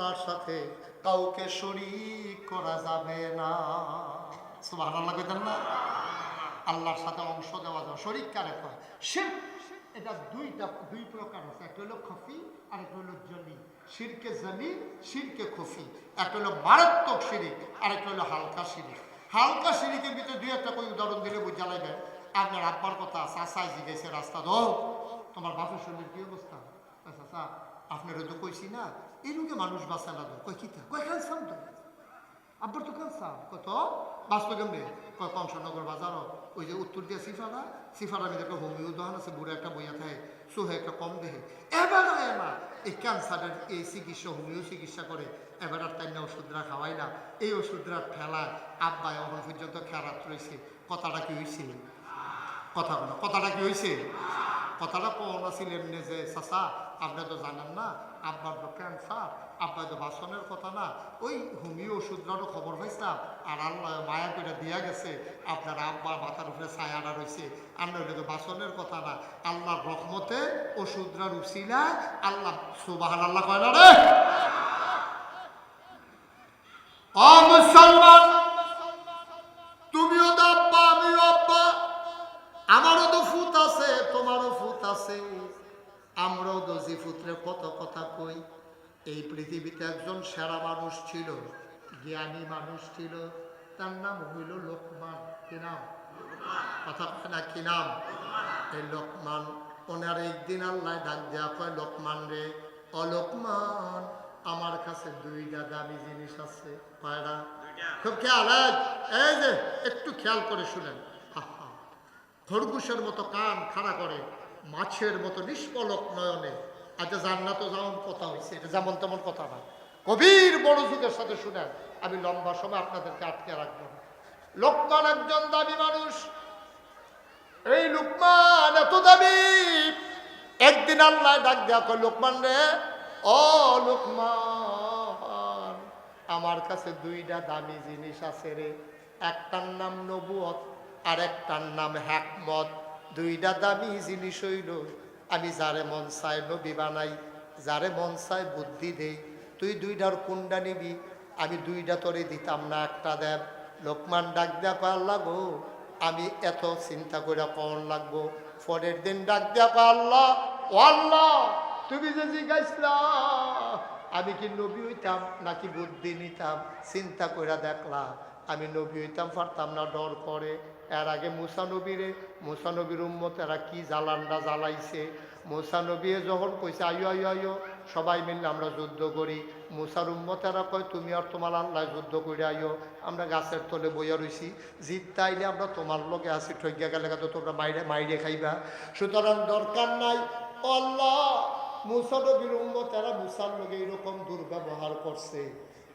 আল্লাহর সাথে কাউকে শরিক করা যাবে না। সুবহানাল্লাহ কইতেন না? আল্লাহর সাথে অংশ দেওয়া যাবে। শরিক কারে কয়? শিরক। এটা দুইটা, দুই প্রকার আছে। একটা হলো খফি আর একটা হলো জলি। শিরকে জলি, শিরকে খফি। একটা হলো মারাত্মক শিরিক আর একটা হলো হালকা শিরিক। হালকা শিরিকের ভিতরে দুই একটা কই উদাহরণ দিলে বুঝা লাগবে আপনার আব্বার কথা চাষায় জিজ্ঞেসে, রাস্তা দো তোমার বাপের শরীর কি অবস্থা? চাষা আপনারা তো কইছি না। এই মানুষ বাঁচা না কই কি তা? কয় খাইছাম তো। আব্বার তো ক্যান্সার। কত বাঁচতে কেমনে? কয়, কংসনগর বাজারও। ওই যে উত্তর দিয়ে সিফারা। সিফারা আমি দেখো হোমিও দোকান আছে, বুড়ো একটা বইয়া থাকে, সোহে একটা কম দেহে। এবার এবার এই ক্যান্সারের এই চিকিৎসা, হোমিও চিকিৎসা করে, এবার আর তাই না ওষুধরা খাওয়াই না। এই ওষুধরা ঠেলা আব্বাই এখন পর্যন্ত খেয়ারাত রয়েছে কথাটা কি হয়েছে কথা কথাটা কি হয়েছে কথাটা কোন ছিলেন যে চাষা আপনি তো জানেন না, আব্বার তো ক্যান্সার আব্বা তো ভাষণের কথা না। ওই হোমিও ওষুধরারও খবর পাইছিলাম, আর আল্লাহ মায়া করে দিয়া গেছে, আপনার আব্বার মাথার উপরে ছায়াটা রয়েছে ওইটা তো ভাষণের কথা না। আল্লাহর রহমতে ওষুধরার উচিলা আল্লাহ সুবাহ আল্লাহ কয় না রে অ মুসলমান তুমিও তো আব্বা আমিও আব্বা আমারও তো ফুত আছে তোমারও ফুত আছে আমরাও তো যে ফুত্রে কত কথা কই এই পৃথিবীতে একজন সেরা মানুষ ছিল জ্ঞানী মানুষ ছিল তার নাম হইল লোকমান। কি নাম? কথা কয় না কি নাম? এই লোকমান ওনার একদিন আল্লাহ ডাক দেওয়া কয় লোকমান রে অলোকমান আমার কাছে দুইটা দামি জিনিস আছে। কয়টা খুব খেয়াল এই, এই যে একটু খেয়াল করে শুনেন। আহা খরগোশের মতো কান খাড়া করে মাছের মতো নিষ্পলক নয়নে। আচ্ছা জান্নাতও যেমন কথা হয়েছে এটা যেমন তেমন কথা না। কবির বড় যুগের সাথে শুনেন, আমি লম্বা সময় আপনাদেরকে আটকে রাখব লোকমান একজন দাবি মানুষ। এই লোকমান এত দাবি একদিন আল্লাহ ডাক দেওয়া লোকমান রে, ও লোকমান, আমার কাছে দুইটা দামি জিনিস আছে রে। একটার নাম নবুয়ত আর একটার নাম হ্যাকমত দুইটা দামি জিনিস হইল, আমি যারে মন চায় নবী বানাই, যারে মন চায় বুদ্ধি দেই তুই দুইটার কোনটা নিবি? আমি দুইটা তোরে দিতাম না একটা দেব। লোকমান ডাক দেয়া কয়, আল্লাহ গো, আমি এত চিন্তা করে কন লাগবো। পরের দিন ডাক দেয়া কয়, আল্লাহ তুমি যে জিজ্ঞাসলা, আমি কি নবী হইতাম নাকি বুদ্ধি নিতাম? চিন্তা করে দেখলাম আমি নবী হইতাম, পারতাম না ডর করে। এর আগে মুসা নবীরে মুসা নবীর উম্মত এরা কি জ্বালানটা জ্বালাইছে? মুসা নবী যখন কইছে, আয়ো আয়ো আয়ো সবাই মিললে আমরা যুদ্ধ করি। মুসার উম্মতেরা কয়, তুমি আর তোমার আল্লাহ যুদ্ধ করে আইও আমরা গাছের তলে বইয়া রইছি। জিত তাইলে আমরা তোমার লগে আসি ঠকিয়া গেলে তো তোমরা মাইরে মাইরে খাইবা। সুতরাং দরকার নাই আল্লাহ, মুসা নবীর উম্মতেরা মুসার লগে এরকম দুর্ব্যবহার করছে।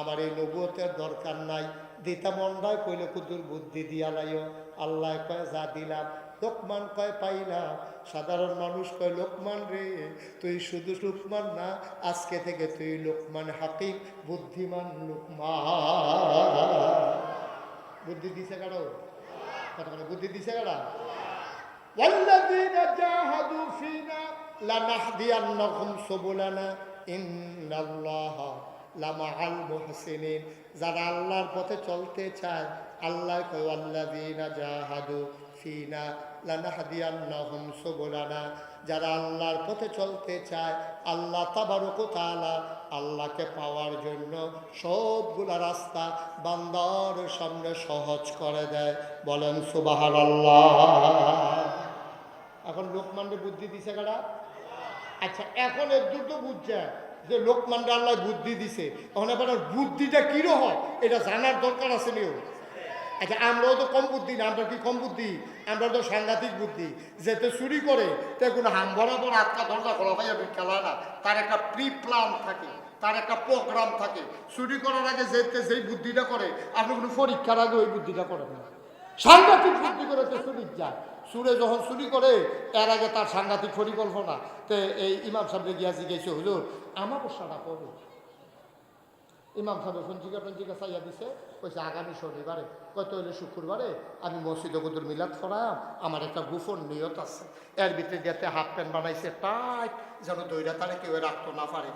আমার এই নবুয়তের দরকার নাই। দিতা মন্ডায় কইলে কুদুর বুদ্ধি দিয়া লাইও আল্লাহ কয় যা দিলাম লোকমান কয় পাইলাম সাধারণ মানুষ কয় লোকমান রে তুই শুধু লোকমান না আজকে থেকে তুই লোকমান হাকিম বুদ্ধিমান লোকমান বুদ্ধি দিছে কারো কথা বলে বুদ্ধি দিছে কারা والذين جاهدوا فينا لنهدينهم سبلنا إن الله লামাআল মুহসিনিন, যারা আল্লাহর পথে চলতে চায়, আল্লাহ কয় আল্লাযীনা জাহাদু ফিনা লানাহদিয়ান্নাহুম সুবুলানা যারা আল্লাহর পথে চলতে চায়, আল্লাহ তাবারক তাআলা আল্লাহকে পাওয়ার জন্য সবগুলা রাস্তা বান্দার সামনে সহজ করে দেয়। বলেন আল্লাহ এখন লোকমানকে বুদ্ধি দিছে কারা? আচ্ছা এখন এর দুটো বুঝছে যে লোকমানটা আল্লাহ বুদ্ধি দিছে এবার ওর বুদ্ধিটা কীরকম এটা জানার দরকার আছে নিও আচ্ছা আমরাও তো কম বুদ্ধি না, আমরা কি কম বুদ্ধি? আমরা তো সাংঘাতিক বুদ্ধি। যেতে চুরি করে, তে কোনো হাম বরাবর আটকা দরজা খোলা ভাইয়া খেলা না। তার একটা প্রি প্ল্যান থাকে, তার একটা প্রোগ্রাম থাকে। চুরি করার আগে যেতে যেই বুদ্ধিটা করে, আপনি কোনো পরীক্ষার আগে ওই বুদ্ধিটা করেন না। সাংঘাতিক বুদ্ধি করে তো চুরি যায়। সুরে যখন চুরি করে, এর আগে তার সাংঘাতিক পরিকল্পনা। তে এই ইমাম সাহেব গিয়া জিজ্ঞেস হুজুর আমার পোষাটা করবে ইমাম সাহেব পঞ্জিকা টঞ্জিকা চাইয়া দিছে। কইছে, আগামী শনিবারে। কত হইলে শুক্রবারে আমি মসজিদ কুদুর মিলাদ করাম আমার একটা গুফন নিয়ত আছে। এর ভিতরে যাতে হাফ প্যান্ট বানাইছে টাইট, যেন দইরা তারে কেউ রাখতে না পারে।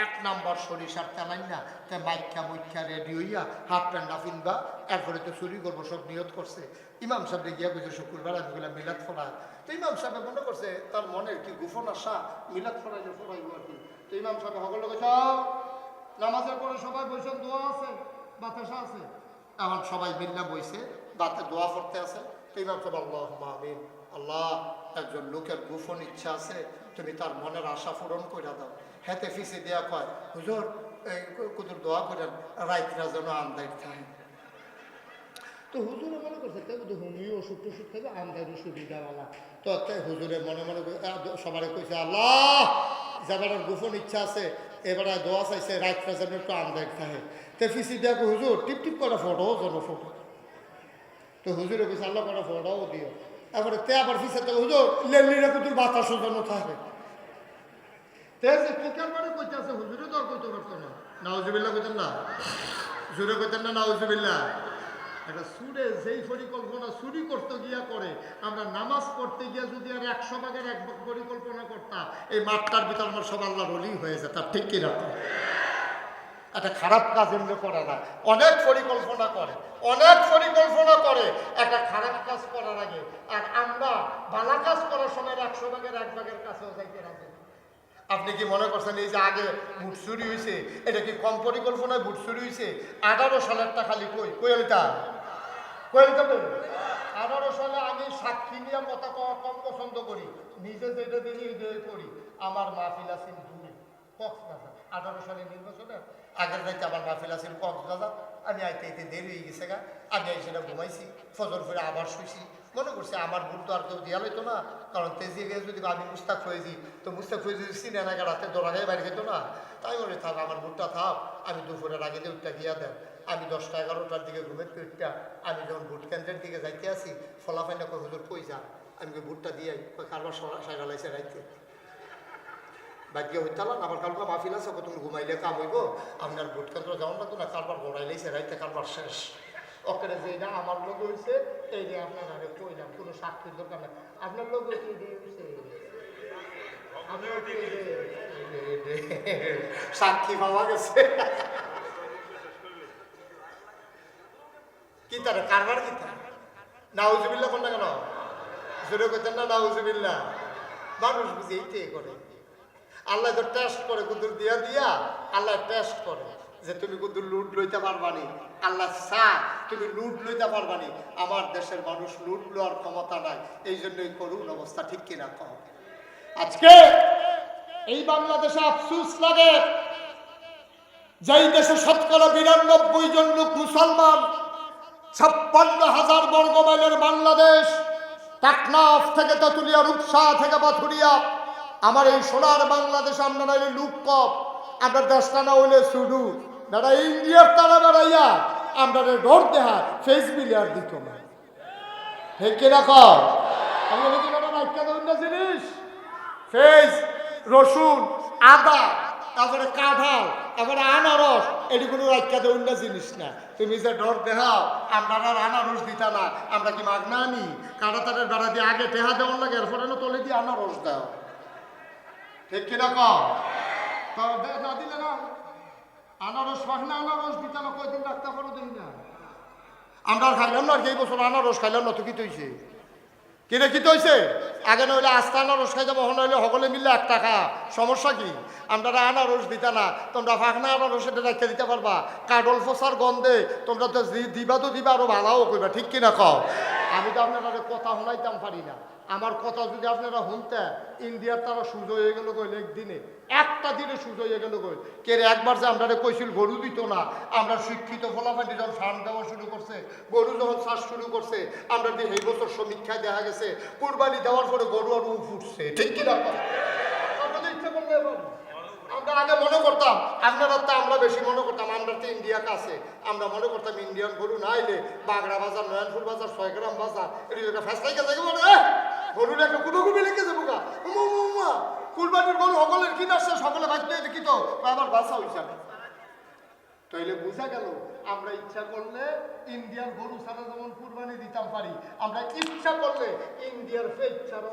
এক নাম্বার সরিষার তেলাই না তে মাইকা মুইকা রেডি হইয়া হাফ প্যান্ট না ফিনবা এরপরে তো চুরি করব, সব নিয়ত করছে। ইমাম সাহেব গিয়া কইছে, শুক্রবার আমি বললাম মিলাদ ফোড়া তো ইমাম সাহেব মনে করছে, তার মনের কি গুফন আশা, মিলাদ ফোড়াইলে ফোড়াইব আর কি। তো ইমাম সাহেব সকলে কইছে নামাজের পরে সবাই বসে দোয়া আছে বাতাসা আছে। এখন সবাই মিল্লা বইছে বাতে দোয়া পড়তে আছে। তো আল্লাহ আমিন। আল্লাহ একজন লোকের গোপন ইচ্ছা আছে তুমি তার মনের আশা পূরণ করে দাও। হেতে ফিসে দেয়া কয় হুজুর এই কুদুর দোয়া করেন রাইতরা যেন আন্দাইর থাকে। তো হুজুরে মনে করছে তাই বুধ হুমি ওষুধ টষুধ খাবে আমদানি সুবিধাওয়ালা। তো তাই হুজুরে মনে মনে সবাই কইছে আল্লাহ যাবার গোপন ইচ্ছা আছে এবারে দোয়া চাইছে রাতটা যেন একটু আমদানি থাকে তো ফিসি দেখো হুজুর, টিপ টিপ করে ফটো যেন ফটো। তো হুজুরে কইছে, আল্লাহ করে ফটোও দিও। তারপরে তে আবার ফিসে তো হুজুর লেলিরা কুতুর বাতাসও যেন থাকে। তে হুজুরে তো আর কইতে পারতো না। নাউজুবিল্লাহ কইতেন না। জুড়ে কইতেন না, নাউজুবিল্লাহ। একটা সুরে যেই পরিকল্পনা চুরি করতে গিয়া করে, আমরা নামাজ পড়তে গিয়া যদি আর একশো ভাগের এক পরিকল্পনা করতাম, এই মাঠটার ভিতর আমার সব আল্লাহ রলি হয়ে যেতাম ঠিক কিনা একটা খারাপ কাজ এমনি করে না। অনেক পরিকল্পনা করে, অনেক পরিকল্পনা করে, একটা খারাপ কাজ করার আগে। আর আমরা ভালো কাজ করার সময় একশো ভাগের এক ভাগের কাছেও যাইতে রাখি আপনি কি মনে করছেন এই যে আগে বুট চুরি হয়েছে এটা কি কম পরিকল্পনায় বুট চুরি হয়েছে আঠারো সালেরটা খালি কই কই আলিতা কই আলিতা বল আঠারো সালে আমি সাক্ষী নিয়ে কথা কম পছন্দ করি। নিজে যেটা দিলি এটাই করি। আমার মাহফিল আছেন দূরে কক্সবাজার। আঠারো সালে নির্বাচনে আগের যাইতে আমার মাহফিল আছেন কক্সবাজার। আমি আইতে আইতে দেরি হয়ে গেছে গা। আমি এই সেটা ঘুমাইছি, ফজর ফিরে আবার শুইছি। মনে করছে আমার ভুল তো আর কেউ দেওয়া হইতো না। কারণ তেজি গিয়ে যদি আমি মুস্তাক ফয়েজি, তো মুস্তাক ফয়েজি সিনে না রাতে দৌড়া গায়ে বাইরে যেত না। তাই বলে, থাক, আমার ভুলটা থাক। আমি দুপুরের আগে উঠটা গিয়া দেন। আমি দশটা এগারোটার দিকে ঘুমের উঠটা, আমি যখন ভোট কেন্দ্রের দিকে যাইতে আসি ফলাফাইনা কই, হুজুর কই যা? আমি ভোটটা দিয়ে কই কারবার সাইরা লাইছে রাইতে? ভাগ্য হইতালাম আবার কালকে মাহফিল আছে তুমি ঘুমাইলে কাম হইব? আপনার ভোট কেন্দ্র যাওয়ার লাগতো না? কারবার গড়াইলেছে রাইতে, কারবার শেষ। ওখানে যে না আমার লোক হয়েছে এই যে আপনার আরে কইলাম কোনো সাক্ষীর দরকার নাই। আপনার লোক এই সাক্ষী পাওয়া গেছে কি তার কারবার কি তার নাউজুবিল্লাহ কোনটা কেন? জোরে কইতেন না, নাউজুবিল্লাহ। মানুষ বুঝি এইটাই করে। আল্লাহ তো টেস্ট করে, কুদুর দিয়া দিয়া আল্লাহ টেস্ট করে যে তুমি কুদুর লুট লইতে পারবানি আল্লাহ চা তুমি লুট লইতে পারবানি আমার দেশের মানুষ লুট লওয়ার ক্ষমতা নাই। এই জন্যই করুন অবস্থা, ঠিক কিনা কহ আজকে এই বাংলাদেশে আফসুস লাগে। যেই দেশে শতকরা বিরানব্বই জন লোক মুসলমান ছাপ্পান্ন হাজার বর্গ মাইলের বাংলাদেশ, টাকনাফ থেকে তেঁতুলিয়া, রূপসা থেকে পাথুরিয়া আমার এই সোনার বাংলাদেশ আপনারা এই লুক কপ আমরা দেশটা না হইলে শুধু দাদা ইন্ডিয়ার তারা বেড়াইয়া, আমরা ডর দেহা, ফেস বিলিয়ার দিত না। ঠিক কিনা কম আমি বলি কি দাদা নাইকা দেবেন জিনিস? ফেস, রসুন, আদা, তারপরে কাঁঠাল, তারপরে আনারস এটি কোনো দেউন না জিনিস না। তুমি যে ডর দেহাও আমরা আনারস দিতা না। আমরা কি মাগনা আনি? কাঁটা তাদের বেড়া দিয়ে আগে টেহা দেওয়ার লাগে, এরপরে না তলে দিয়ে আনারস দাও। ঠিক কিনা কম তা না দিলে না। আনারস মাগনা, আনারস দিতা না, কয়দিন রাখতে পারো দিই না। আমরা খাইলাম না, আর কি বছর আনারস খাইলাম না, তো কি তৈছে? কিনে কি হয়েছে আগে নইলে আস্তা আনারস খাইতে মহন হইলে সকলে মিললে এক টাকা। সমস্যা কি? আমরা আনারস দিতা না। তোমরা ফাঁকনা আনারস এটা রাখতে দিতে পারবা। কাডল ফসার গন্ধে তোমরা তো দিবা তো দিবা, আরও ভালাও কইবা। ঠিক কিনা কও? আমি তো আপনারা কথা শোনাইতাম পারি না। আমার কথা যদি আপনারা শুনতে ইন্ডিয়ার তারা সুযোগ হয়ে গেল কইলে একদিনে একটা দিনে সুযোগ হয়ে গেল কই? কে একবার যে আমরা কইছিল গরু দিত না, আমরা শিক্ষিত ফলাফানি যখন ফার্ম দেওয়া শুরু করছে, গরু যখন চাষ শুরু করছে, আমরা যে এই বছর সমীক্ষায় দেখা গেছে, কুরবানি দেওয়ার পরে গরু আর উ ফুটছে ঠিক কি না? আপনাদের ইচ্ছা করলে এবার আমরা আগে মনে করতাম, আপনারা তো আমরা বেশি মনে করতাম, আমরা তো ইন্ডিয়া কাছে। আমরা মনে করতাম ইন্ডিয়ান গরু না এলে বাগড়া বাজার, নয়নপুর বাজার, ছয়গ্রাম বাজার এটি ফেসলাই গেছে গরুর একটা যাব গা। সকলের কিনা আসছে সকলে দেখি তো? হইছে। তাইলে গেল, আমরা ইচ্ছা করলে ইন্ডিয়ার গরু ছাড়া যেমন কুরবানি দিতাম পারি, আমরা ইচ্ছা করলে ইন্ডিয়ার ফেক ছাড়াও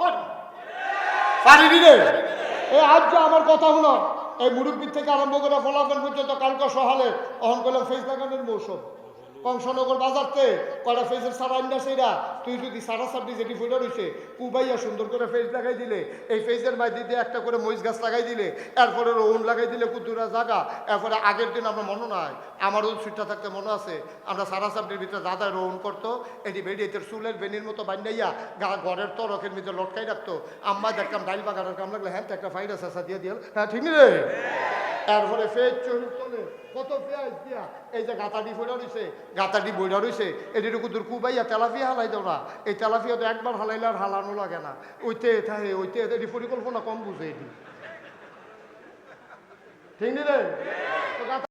পারি। পারিনি আজ আমার কথা হলো এই মুরব্বীর থেকে আরম্ভ করে ফলাফল পর্যন্ত কালকে সহালে অহন করলাম লাগানোর মৌসুম। কংসনগর বাজারতে কটা ফেসের সারা আন্ডা সেইরা তুই যদি সারা সাবডি যেটি ফুটে রয়েছে কুবাইয়া সুন্দর করে ফেস লাগাই দিলে, এই ফেসের মাঝে দিয়ে একটা করে মহিষ গাছ লাগাই দিলে, এরপরে রৌন লাগাই দিলে কুতুরা জাগা, এরপরে আগের দিন আমরা মনে নাই, আমার ওই সুইটটা থাকতে মনে আছে, আমরা সারা সাবডির ভিতরে দাদা রোহন করতো, এটি বেরিয়ে চুলের বেনির মতো বান্ধাইয়া গা ঘরের তরকের ভিতরে লটকাই রাখতো। আম্মা দেখতাম ডাইল বাগানের কাম লাগলে হ্যাঁ একটা ফাইডাস আসা দিয়ে দিল হ্যাঁ ঠিক রে? তারপরে ফেজ চলে চলে কত পেঁয়াজ দিয়া, এই যে গাতাটি ফোড়া রয়েছে গাতাটি বইরা রয়েছে এটির দূর কুবাইয়া তেলাফিয়া হালাই দাও না। এই তেলাফিয়া তো একবার হালাইলে আর হালানো লাগে না। ওইতে এটা হে, ওইতে এটি পরিকল্পনা কম বুঝে এটি। ঠিক নি রে?